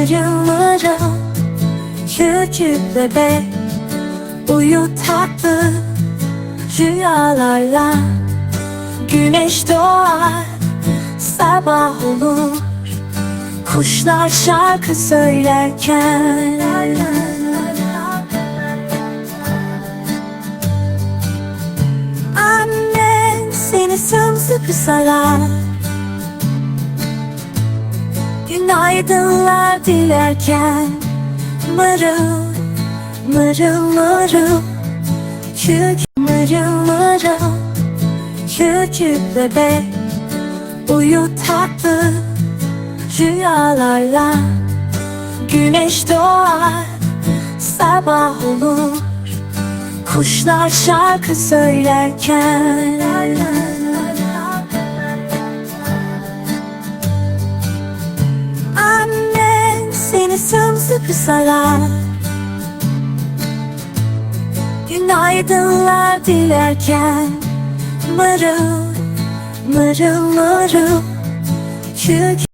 mırıl mırıl Küçük bebek Uyu tatlı Rüyalarla. Güneş doğar Sabah olur Kuşlar şarkı söylerken. Annen seni sımsıkı sarar Günaydınlar dilerken. Mırıl, mırıl mırıl. Küçük mırıl mırıl Küçük bebek Uyu tatlı Rüyalarla. Güneş doğar Sabah olur. Kuşlar şarkı söylerken Seni sımsıkı sarar Günaydınlar dilerken. Mırıl, mırıl mırıl. Küçük